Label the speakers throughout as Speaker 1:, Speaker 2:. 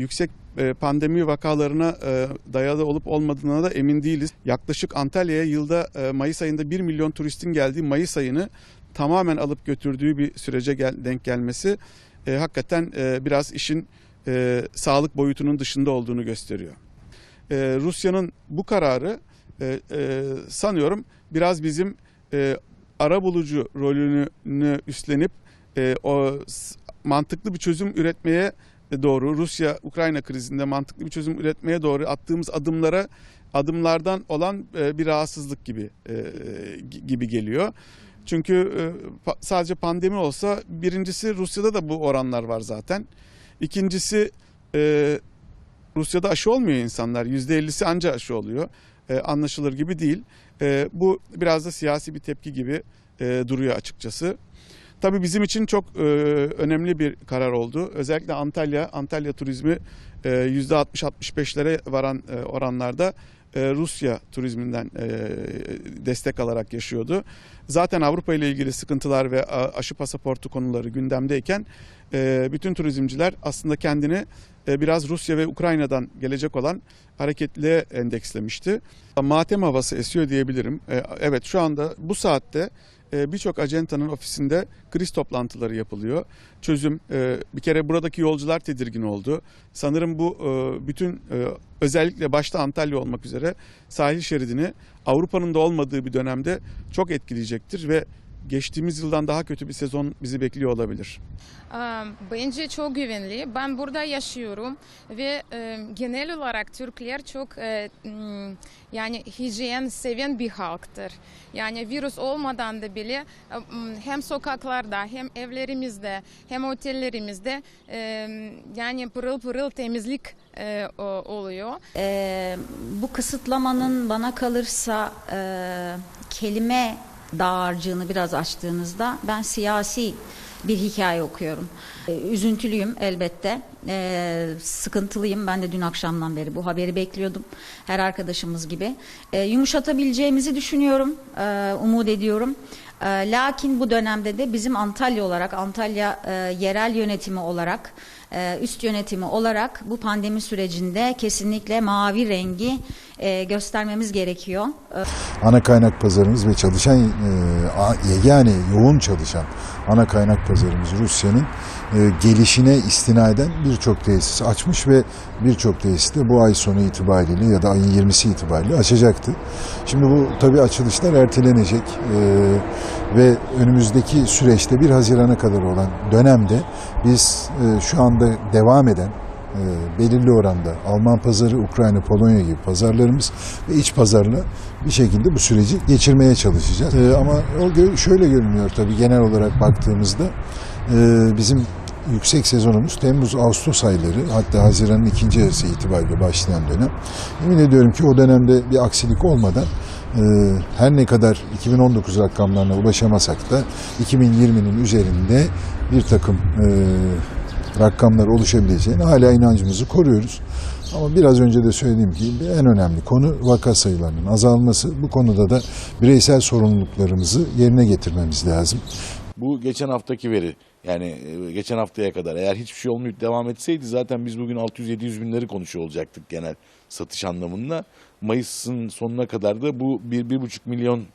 Speaker 1: yüksek e, pandemi vakalarına e, dayalı olup olmadığına da emin değiliz. Yaklaşık Antalya'ya yılda e, Mayıs ayında 1 milyon turistin geldiği Mayıs ayını tamamen alıp götürdüğü bir sürece denk gelmesi hakikaten biraz işin sağlık boyutunun dışında olduğunu gösteriyor. Rusya'nın bu kararı sanıyorum biraz bizim ara bulucu rolünü üstlenip mantıklı bir çözüm üretmeye doğru Rusya-Ukrayna krizinde mantıklı bir çözüm üretmeye doğru attığımız adımlara adımlardan olan e, bir rahatsızlık gibi e, gi- gibi geliyor. Çünkü e, sadece pandemi olsa birincisi Rusya'da da bu oranlar var zaten. İkincisi e, Rusya'da aşı olmuyor insanlar. %50'si anca aşı oluyor. E, anlaşılır gibi değil. E, bu biraz da siyasi bir tepki gibi e, duruyor açıkçası. Tabii bizim için çok e, önemli bir karar oldu. Özellikle Antalya, Antalya turizmi e, %60-65'lere varan e, oranlarda e, Rusya turizminden e, destek alarak yaşıyordu. Zaten Avrupa ile ilgili sıkıntılar ve aşı pasaportu konuları gündemdeyken e, bütün turizmciler aslında kendini e, biraz Rusya ve Ukrayna'dan gelecek olan hareketliğe endekslemişti. Matem havası esiyor diyebilirim. E, Evet şu anda bu saatte birçok acentanın ofisinde kriz toplantıları yapılıyor. Çözüm, e, bir kere buradaki yolcular tedirgin oldu. Sanırım bu e, bütün e, özellikle başta Antalya olmak üzere sahil şeridini Avrupa'nın da olmadığı bir dönemde çok etkileyecektir ve geçtiğimiz yıldan daha kötü bir sezon bizi bekliyor olabilir.
Speaker 2: Bence çok güvenli. Ben burada yaşıyorum ve e, genel olarak Türkler çok e, yani hijyen seven bir halktır. Yani virüs olmadan da bile e, hem sokaklarda hem evlerimizde hem otellerimizde e, yani pırıl pırıl temizlik e, o- oluyor.
Speaker 3: Ee, bu kısıtlamanın bana kalırsa e, kelime dağarcığını biraz açtığınızda ben siyasi bir hikaye okuyorum. Ee, üzüntülüyüm elbette. Ee, sıkıntılıyım. Ben de dün akşamdan beri bu haberi bekliyordum. Her arkadaşımız gibi. Ee, yumuşatabileceğimizi düşünüyorum. Ee, umut ediyorum. Ee, lakin bu dönemde de bizim Antalya olarak, Antalya e, yerel yönetimi olarak, e, üst yönetimi olarak bu pandemi sürecinde kesinlikle mavi rengi e, göstermemiz gerekiyor. Ee,
Speaker 4: ana kaynak pazarımız ve çalışan yani yoğun çalışan ana kaynak pazarımız Rusya'nın gelişine istinaden birçok tesis açmış ve birçok tesis de bu ay sonu itibariyle ya da ayın 20'si itibariyle açacaktı. Şimdi bu tabii açılışlar ertelenecek e, ve önümüzdeki süreçte 1 Haziran'a kadar olan dönemde biz e, şu anda devam eden e, belirli oranda Alman pazarı, Ukrayna, Polonya gibi pazarlarımız ve iç pazarla bir şekilde bu süreci geçirmeye çalışacağız. E, ama o şöyle görünüyor tabii genel olarak baktığımızda bizim yüksek sezonumuz Temmuz-Ağustos ayları hatta Haziran'ın ikinci yarısı itibariyle başlayan dönem. Emin ediyorum ki o dönemde bir aksilik olmadan e, her ne kadar 2019 rakamlarına ulaşamasak da 2020'nin üzerinde bir takım e, rakamlar oluşabileceğine hala inancımızı koruyoruz. Ama biraz önce de söylediğim gibi en önemli konu vaka sayılarının azalması. Bu konuda da bireysel sorumluluklarımızı yerine getirmemiz lazım.
Speaker 5: Bu geçen haftaki veri. Yani e, geçen haftaya kadar eğer hiçbir şey olmayıp devam etseydi zaten biz bugün 600-700 binleri konuşuyor olacaktık genel satış anlamında. Mayıs'ın sonuna kadar da bu 1-1,5 milyon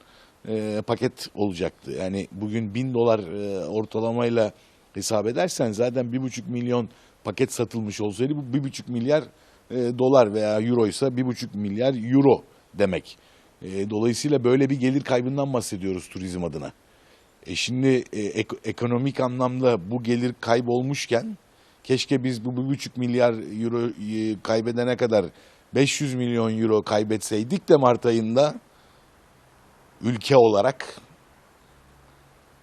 Speaker 5: e, paket olacaktı. Yani bugün 1000 dolar e, ortalamayla hesap edersen zaten 1,5 milyon paket satılmış olsaydı bu 1,5 milyar e, dolar veya euro ise 1,5 milyar euro demek. E, dolayısıyla böyle bir gelir kaybından bahsediyoruz turizm adına. E şimdi e, ek, ekonomik anlamda bu gelir kaybolmuşken keşke biz bu bir buçuk milyar euro e, kaybedene kadar 500 milyon euro kaybetseydik de Mart ayında ülke olarak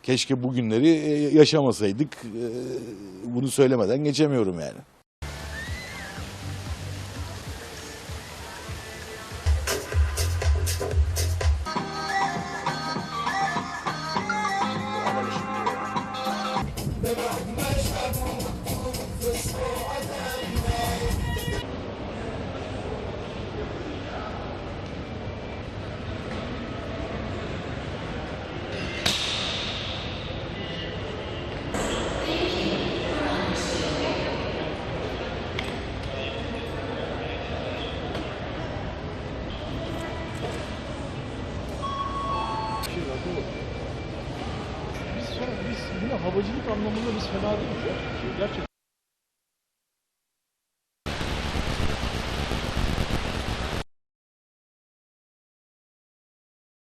Speaker 5: keşke bugünleri e, yaşamasaydık. Bunu söylemeden geçemiyorum yani.
Speaker 6: Doğru. Biz biz yine havacılık anlamında biz fena değiliz ya. Gerçekten.